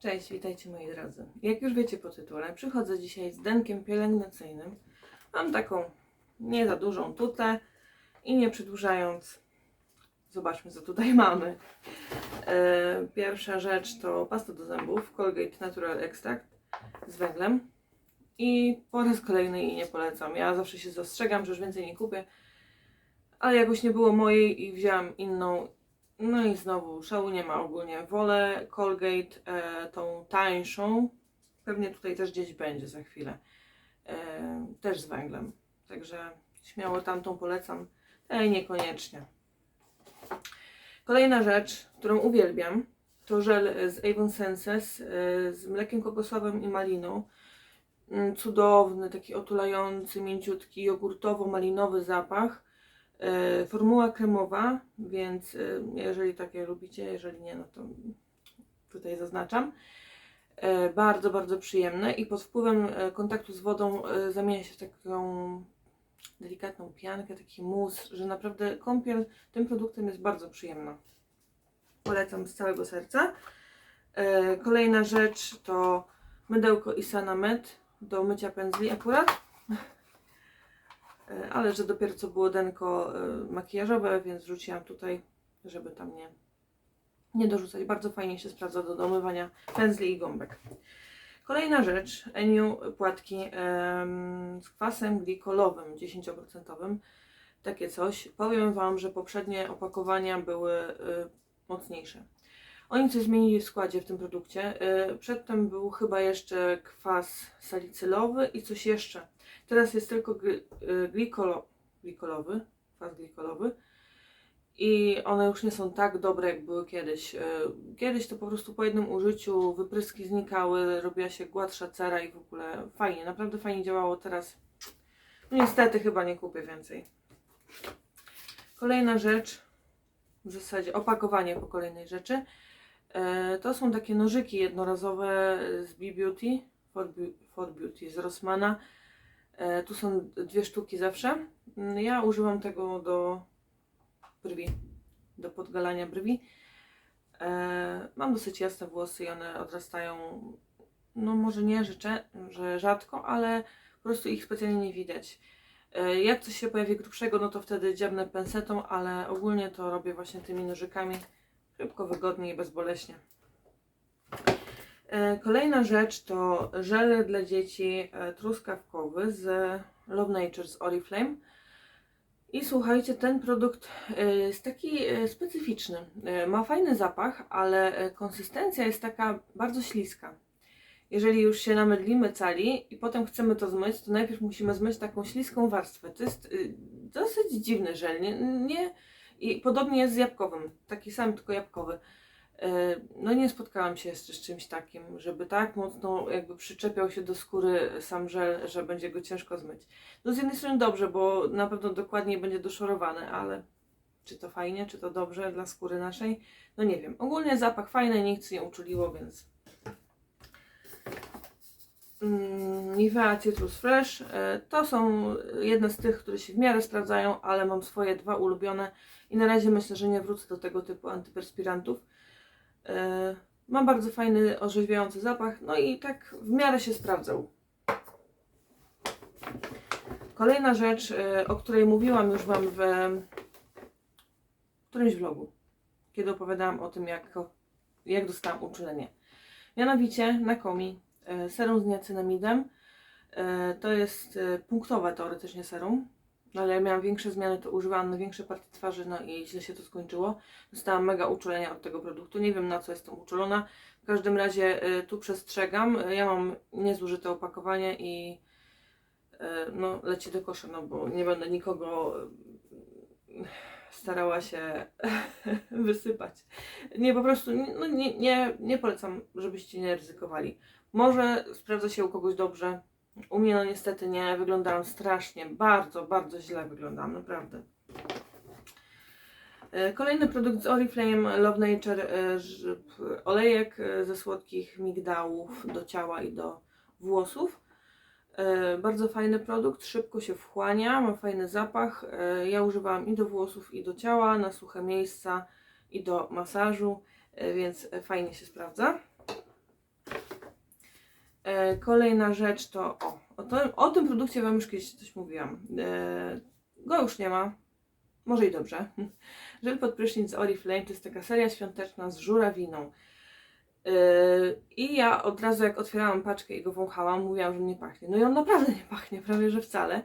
Cześć, witajcie moi drodzy. Jak już wiecie po tytule, przychodzę dzisiaj z denkiem pielęgnacyjnym. Mam taką nie za dużą tutę i nie przedłużając, zobaczmy co tutaj mamy. E, Pierwsza rzecz to pasta do zębów Colgate Natural Extract z węglem. I po raz kolejny jej nie polecam. Ja zawsze się zastrzegam, że już więcej nie kupię. Ale jakoś nie było mojej i wzięłam inną no i znowu szału nie ma ogólnie. Wolę Colgate e, tą tańszą. Pewnie tutaj też gdzieś będzie za chwilę. E, też z węglem. Także śmiało tamtą polecam. Tej niekoniecznie. Kolejna rzecz, którą uwielbiam, to żel z Avon Senses e, z mlekiem kokosowym i maliną. Mm, Cudowny, taki otulający, mięciutki, jogurtowo-malinowy zapach. E, Formuła kremowa, więc e, jeżeli takie lubicie, jeżeli nie, no to tutaj zaznaczam. E, Bardzo, bardzo przyjemne i pod wpływem kontaktu z wodą zamienia się w taką delikatną piankę, taki mus, że naprawdę kąpiel tym produktem jest bardzo przyjemna. Polecam z całego serca. Kolejna rzecz to mydełko Isana Med do mycia pędzli akurat. E, ale że dopiero co było denko e, makijażowe, więc wrzuciłam tutaj, żeby tam nie, nie dorzucać. Bardzo fajnie się sprawdza do domywania pędzli i gąbek. Kolejna rzecz, Eniu płatki z kwasem glikolowym 10%. Takie coś. Powiem Wam, że poprzednie opakowania były y, mocniejsze. Oni coś zmienili w składzie w tym produkcie. Y, przedtem był chyba jeszcze kwas salicylowy i coś jeszcze. Teraz jest tylko y, glikolo, glikolowy, kwas glikolowy. I one już nie są tak dobre, jak były kiedyś. Y, Kiedyś to po prostu po jednym użyciu wypryski znikały, robiła się gładsza cera i w ogóle fajnie, naprawdę fajnie działało. Teraz no niestety chyba nie kupię więcej. Kolejna rzecz, w zasadzie opakowanie po kolejnej rzeczy. E, To są takie nożyki jednorazowe z B-Beauty, for, Beau- for Beauty z Rossmana. E, Tu są dwie sztuki zawsze. Mm, Ja używam tego do brwi, do podgalania brwi. E, Mam dosyć jasne włosy i one odrastają, no może nie życzę, że rzadko, ale po prostu ich specjalnie nie widać. Jak coś się pojawi grubszego, no to wtedy dziabnę pensetą, ale ogólnie to robię właśnie tymi nożykami. Szybko, wygodnie i bezboleśnie. E, Kolejna rzecz to żel dla dzieci e, truskawkowy z Love Nature z Oriflame. I słuchajcie, ten produkt e, jest taki specyficzny. Ma fajny zapach, ale konsystencja jest taka bardzo śliska. Jeżeli już się namydlimy cali i potem chcemy to zmyć, to najpierw musimy zmyć taką śliską warstwę. To jest dosyć dziwny żel. Nie, nie, I podobnie jest z jabłkowym. Taki sam, tylko jabłkowy. E, No nie spotkałam się jeszcze z czymś takim, żeby tak mocno jakby przyczepiał się do skóry sam żel, że będzie go ciężko zmyć. No z jednej strony dobrze, bo na pewno dokładniej będzie doszorowany, ale czy to fajnie, czy to dobrze dla skóry naszej? No nie wiem. Ogólnie zapach fajny, nic nie uczuliło, więc Mm, Nivea Citrus Fresh. E, To są jedne z tych, które się w miarę sprawdzają, ale mam swoje dwa ulubione i na razie myślę, że nie wrócę do tego typu antyperspirantów. E, Ma bardzo fajny, orzeźwiający zapach, no i tak w miarę się sprawdzał. Kolejna rzecz, e, o której mówiłam już Wam w którymś vlogu, kiedy opowiadałam o tym, jak, jak dostałam uczulenie. Mianowicie na komi e, serum z niacinamidem. To jest punktowe teoretycznie serum, no ale ja miałam większe zmiany, to używałam na większe partie twarzy, no i źle się to skończyło. Dostałam mega uczulenia od tego produktu. Nie wiem na co jestem uczulona. W każdym razie e, tu przestrzegam. E, Ja mam niezużyte opakowanie i e, no leci do kosza, no bo nie będę nikogo e, starała się wysypać. Nie, po prostu no, nie, nie, nie polecam, żebyście nie ryzykowali. Może sprawdza się u kogoś dobrze. U mnie no niestety nie, wyglądałam strasznie, bardzo, bardzo źle wyglądałam, naprawdę. E, Kolejny produkt z Oriflame Love Nature, e, olejek e, ze słodkich migdałów do ciała i do włosów. Bardzo fajny produkt, szybko się wchłania, ma fajny zapach. Ja używałam i do włosów, i do ciała, na suche miejsca, i do masażu, więc fajnie się sprawdza. E, kolejna rzecz to o, o, o tym produkcie Wam już kiedyś coś mówiłam. E, go już nie ma. Może i dobrze. Żel pod prysznic z Oriflame to jest taka seria świąteczna z żurawiną. Yy, I ja od razu jak otwierałam paczkę i go wąchałam, mówiłam, że nie pachnie. No i on naprawdę nie pachnie, prawie że wcale.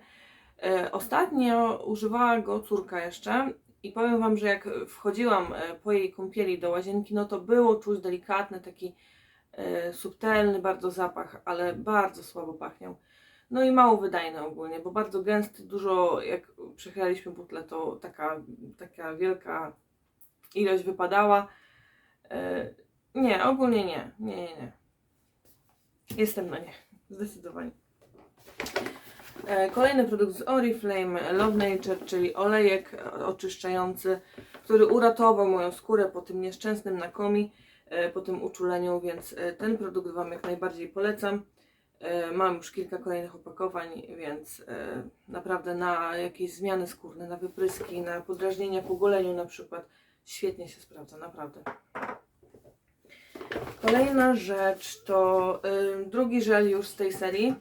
Ostatnio używała go córka jeszcze i powiem Wam, że jak wchodziłam e, po jej kąpieli do łazienki, no to było czuć delikatny, taki e, subtelny bardzo zapach, ale bardzo słabo pachniał. No i mało wydajny ogólnie, bo bardzo gęsty, dużo, jak przechylaliśmy butlę, to taka, taka wielka ilość wypadała. E, Nie, ogólnie nie, nie, nie, nie. Jestem na nie, zdecydowanie. E, Kolejny produkt z Oriflame, Love Nature, czyli olejek e, oczyszczający, który uratował moją skórę po tym nieszczęsnym nakomi, e, po tym uczuleniu, więc e, ten produkt Wam jak najbardziej polecam. E, Mam już kilka kolejnych opakowań, więc e, naprawdę na jakieś zmiany skórne, na wypryski, na podrażnienia po goleniu na przykład świetnie się sprawdza, naprawdę. Kolejna rzecz to drugi żel już z tej serii.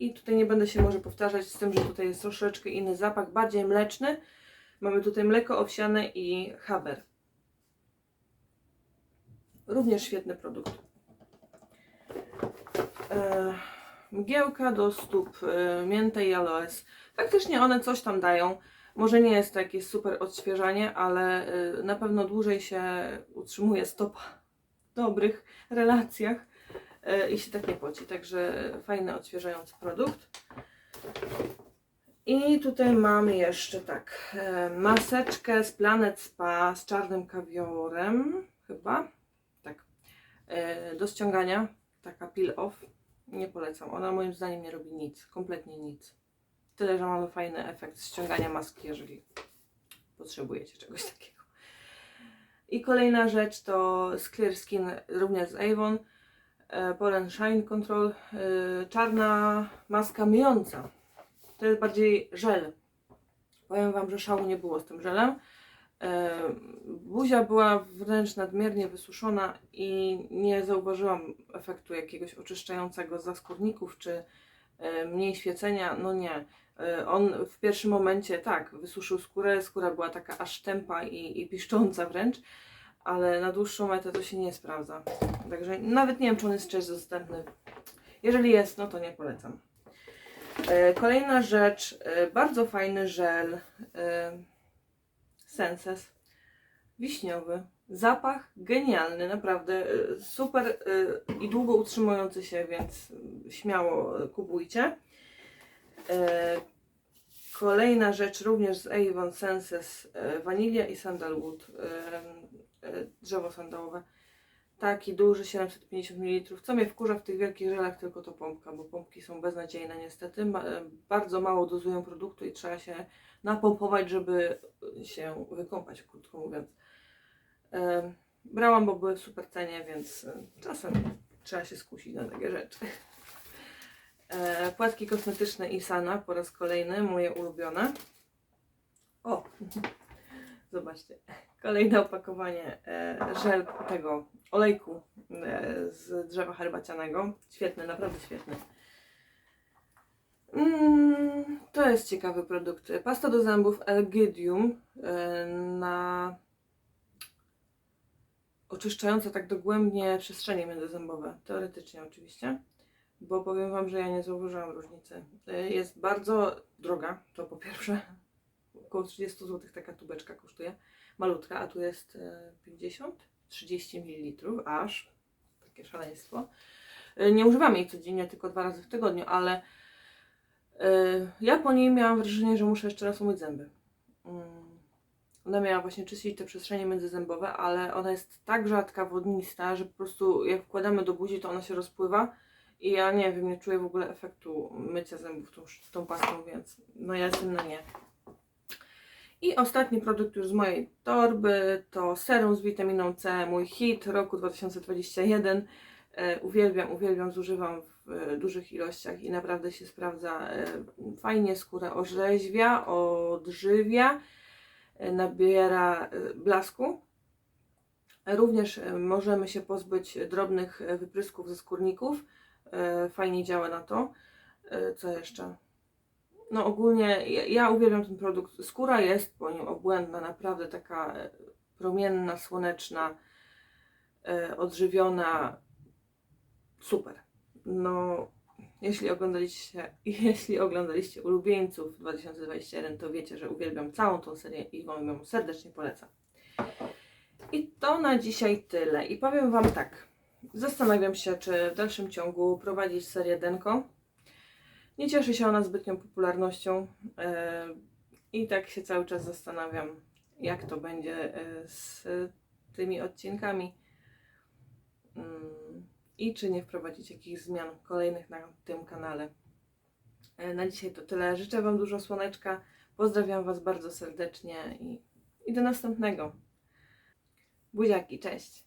I tutaj nie będę się może powtarzać z tym, że tutaj jest troszeczkę inny zapach, bardziej mleczny. Mamy tutaj mleko owsiane i haber. Również świetny produkt. E, mgiełka do stóp, e, mięta i aloes. Faktycznie one coś tam dają. Może nie jest to jakieś super odświeżanie, ale e, na pewno dłużej się utrzymuje stopa w dobrych relacjach i się tak nie poci. Także fajny, odświeżający produkt. I tutaj mamy jeszcze tak, maseczkę z Planet Spa z czarnym kawiorem, chyba, do ściągania, taka peel off, nie polecam, ona moim zdaniem nie robi nic, kompletnie nic. Tyle, że mamy fajny efekt ściągania maski, jeżeli potrzebujecie czegoś takiego. I kolejna rzecz to z Clear Skin, również z Avon, e, Pollen Shine Control, e, czarna maska myjąca. To jest bardziej żel. Powiem Wam, że szału nie było z tym żelem. E, Buzia była wręcz nadmiernie wysuszona i nie zauważyłam efektu jakiegoś oczyszczającego zaskórników czy e, mniej świecenia. No nie. E, On w pierwszym momencie tak, wysuszył skórę, skóra była taka aż tępa i, i piszcząca wręcz, ale na dłuższą metę to się nie sprawdza. Także nawet nie wiem, czy on jest jeszcze dostępny. Jeżeli jest, no to nie polecam. Kolejna rzecz, bardzo fajny żel Senses, wiśniowy. Zapach genialny, naprawdę e, super e, i długo utrzymujący się, więc śmiało e, kupujcie. Kolejna rzecz również z Avon Senses, wanilia i sandalwood, drzewo sandałowe. Taki duży, 750 ml. Co mnie wkurza w tych wielkich żelach, tylko to pompka, bo pompki są beznadziejne niestety. E, bardzo mało dozują produktu i trzeba się napompować, żeby się wykąpać, krótko mówiąc. E, brałam, bo były w super cenie, więc e, czasem trzeba się skusić na takie rzeczy. Płatki kosmetyczne Isana po raz kolejny, moje ulubione. O, zobaczcie. Kolejne opakowanie żel tego olejku e, z drzewa herbacianego. Świetny, naprawdę świetny. Mm, to jest ciekawy produkt. Pasta do zębów Elgidium e, na oczyszczające tak dogłębnie przestrzenie międzyzębowe. Teoretycznie oczywiście. Bo powiem Wam, że ja nie zauważyłam różnicy. E, Jest bardzo droga, to po pierwsze. Około 30 zł taka tubeczka kosztuje malutka, a tu jest e, 50, 30 ml, aż takie szaleństwo. E, Nie używam jej codziennie, tylko dwa razy w tygodniu, ale e, ja po niej miałam wrażenie, że muszę jeszcze raz umyć zęby. Mm. Ona miała właśnie czyścić te przestrzenie międzyzębowe, ale ona jest tak rzadka, wodnista, że po prostu jak wkładamy do buzi, to ona się rozpływa i ja nie wiem, nie czuję w ogóle efektu mycia zębów tą, tą pastą, więc no ja jestem na nie. I ostatni produkt już z mojej torby to serum z witaminą C, mój hit roku 2021. E, uwielbiam, uwielbiam, zużywam w e, dużych ilościach i naprawdę się sprawdza e, fajnie, skórę orzeźwia, odżywia, nabiera blasku. Również możemy się pozbyć drobnych wyprysków ze skórników. fajnie działa na to. Co jeszcze? No ogólnie ja, ja uwielbiam ten produkt. Skóra jest po nim obłędna, naprawdę taka e, promienna, słoneczna, e, odżywiona. Super. No, jeśli oglądaliście, jeśli oglądaliście ulubieńców 2021, to wiecie, że uwielbiam całą tą serię i Wam ją serdecznie polecam. I to na dzisiaj tyle. I powiem Wam tak. Zastanawiam się, czy w dalszym ciągu prowadzić serię Denko. Nie cieszy się ona zbytnią popularnością e, i tak się cały czas zastanawiam, jak to będzie e, z tymi odcinkami Mm, i czy nie wprowadzić jakichś zmian kolejnych na tym kanale. E, Na dzisiaj to tyle. Życzę Wam dużo słoneczka. Pozdrawiam Was bardzo serdecznie i, i do następnego. Buziaki, cześć!